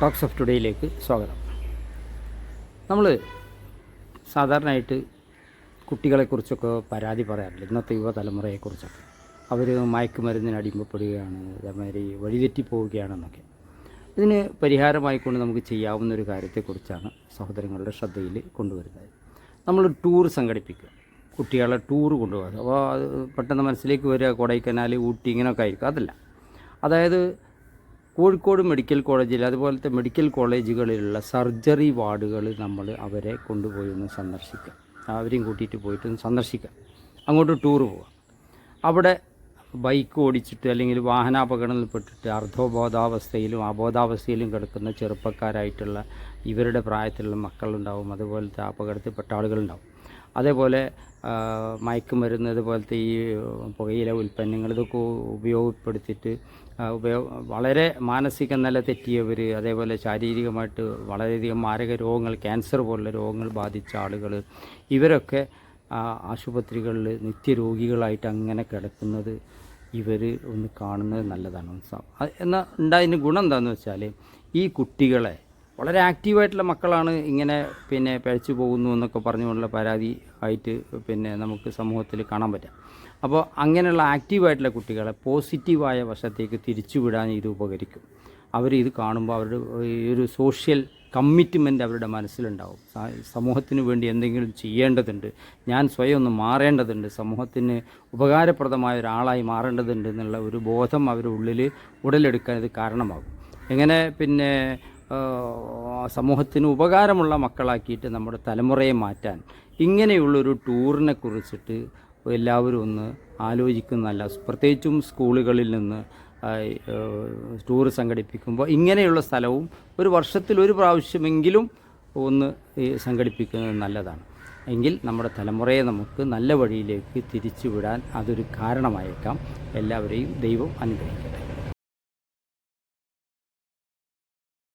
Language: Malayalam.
ടോക്സ് ഓഫ് ടുഡേയിലേക്ക് സ്വാഗതം. നമ്മൾ സാധാരണയായിട്ട് കുട്ടികളെക്കുറിച്ചൊക്കെ പരാതി പറയാറില്ല ഇന്നത്തെ യുവതലമുറയെക്കുറിച്ചൊക്കെ. അവർ മയക്കുമരുന്നിന് അടിമപ്പെടുകയാണ് അതേമാതിരി വഴിതെറ്റി പോവുകയാണെന്നൊക്കെ ഇതിന് പരിഹാരമായിക്കൊണ്ട് നമുക്ക് ചെയ്യാവുന്ന ഒരു കാര്യത്തെക്കുറിച്ചാണ് സഹോദരങ്ങളുടെ ശ്രദ്ധയിൽ കൊണ്ടുവരുന്നത്. നമ്മൾ ടൂർ സംഘടിപ്പിക്കുക. കുട്ടികളെ ടൂർ കൊണ്ടുപോകുക അപ്പോൾ പെട്ടെന്ന് മനസ്സിലേക്ക് വരിക കൊടൈക്കനാൽ ഊട്ടി ഇങ്ങനെയൊക്കെ ആയിരിക്കും. അതല്ല. അതായത് കോഴിക്കോട് മെഡിക്കൽ കോളേജിൽ അതുപോലത്തെ മെഡിക്കൽ കോളേജുകളിലുള്ള സർജറി വാർഡുകൾ നമ്മൾ അവരെ കൊണ്ടുപോയി ഒന്ന് സന്ദർശിക്കുക. അവരെയും കൂട്ടിയിട്ട് പോയിട്ട് ഒന്ന് സന്ദർശിക്കുക. അങ്ങോട്ട് ടൂർ പോവാം അവിടെ ബൈക്ക് ഓടിച്ചിട്ട് അല്ലെങ്കിൽ വാഹനാപകടത്തിൽപ്പെട്ടിട്ട് അർദ്ധബോധാവസ്ഥയിലും അബോധാവസ്ഥയിലും കിടക്കുന്ന ചെറുപ്പക്കാരായിട്ടുള്ള ഇവരുടെ പ്രായത്തിലുള്ള മക്കളുണ്ടാവും. അതുപോലത്തെ അപകടത്തിൽപ്പെട്ട ആളുകളുണ്ടാവും. അതേപോലെ മയക്കുമരുന്ന് അതുപോലത്തെ ഈ പുകയില ഉൽപ്പന്നങ്ങൾ ഇതൊക്കെ ഉപയോഗപ്പെടുത്തിയിട്ട് ഉപയോഗ വളരെ മാനസിക നില തെറ്റിയവർ അതേപോലെ ശാരീരികമായിട്ട് വളരെയധികം മാരക രോഗങ്ങൾ ക്യാൻസർ പോലുള്ള രോഗങ്ങൾ ബാധിച്ച ആളുകൾ ഇവരൊക്കെ ആശുപത്രികളിൽ നിത്യരോഗികളായിട്ട് അങ്ങനെ കിടക്കുന്നത് ഇവർ ഒന്ന് കാണുന്നത് നല്ലതാണ്. എന്നാൽ ഉണ്ടായതിന് ഗുണം എന്താണെന്ന് വെച്ചാൽ ഈ കുട്ടികളെ വളരെ ആക്റ്റീവായിട്ടുള്ള മക്കളാണ്. ഇങ്ങനെ പിന്നെ പഴച്ചു പോകുന്നു എന്നൊക്കെ പറഞ്ഞുകൊണ്ടുള്ള പരാതി ആയിട്ട് പിന്നെ നമുക്ക് സമൂഹത്തിൽ കാണാൻ പറ്റാം. അപ്പോൾ അങ്ങനെയുള്ള ആക്റ്റീവായിട്ടുള്ള കുട്ടികളെ പോസിറ്റീവായ വശത്തേക്ക് തിരിച്ചുവിടാൻ ഇത് ഉപകരിക്കും. അവർ ഇത് കാണുമ്പോൾ അവരുടെ ഈ ഒരു സോഷ്യൽ കമ്മിറ്റ്മെന്റ് അവരുടെ മനസ്സിലുണ്ടാവും. സമൂഹത്തിന് വേണ്ടി എന്തെങ്കിലും ചെയ്യേണ്ടതുണ്ട്. ഞാൻ സ്വയം ഒന്ന് മാറേണ്ടതുണ്ട്. സമൂഹത്തിന് ഉപകാരപ്രദമായ ഒരാളായി മാറേണ്ടതുണ്ട് എന്നുള്ള ഒരു ബോധം അവരുടെ ഉള്ളിൽ ഉടലെടുക്കാൻ ഇത് കാരണമാകും. എങ്ങനെ പിന്നെ സമൂഹത്തിന് ഉപകാരമുള്ള മക്കളാക്കിയിട്ട് നമ്മുടെ തലമുറയെ മാറ്റാൻ ഇങ്ങനെയുള്ളൊരു ടൂറിനെ കുറിച്ചിട്ട് എല്ലാവരും ഒന്ന് ആലോചിക്കുന്നതല്ല. പ്രത്യേകിച്ചും സ്കൂളുകളിൽ നിന്ന് ടൂർ സംഘടിപ്പിക്കുമ്പോൾ ഇങ്ങനെയുള്ള സ്ഥലവും ഒരു വർഷത്തിൽ ഒരു പ്രാവശ്യമെങ്കിലും ഒന്ന് സംഘടിപ്പിക്കുന്നത് നല്ലതാണ്. എങ്കിൽ നമ്മുടെ തലമുറയെ നമുക്ക് നല്ല വഴിയിലേക്ക് തിരിച്ചുവിടാൻ അതൊരു കാരണമായേക്കാം. എല്ലാവരെയും ദൈവം അനുഗ്രഹിക്കട്ടെ.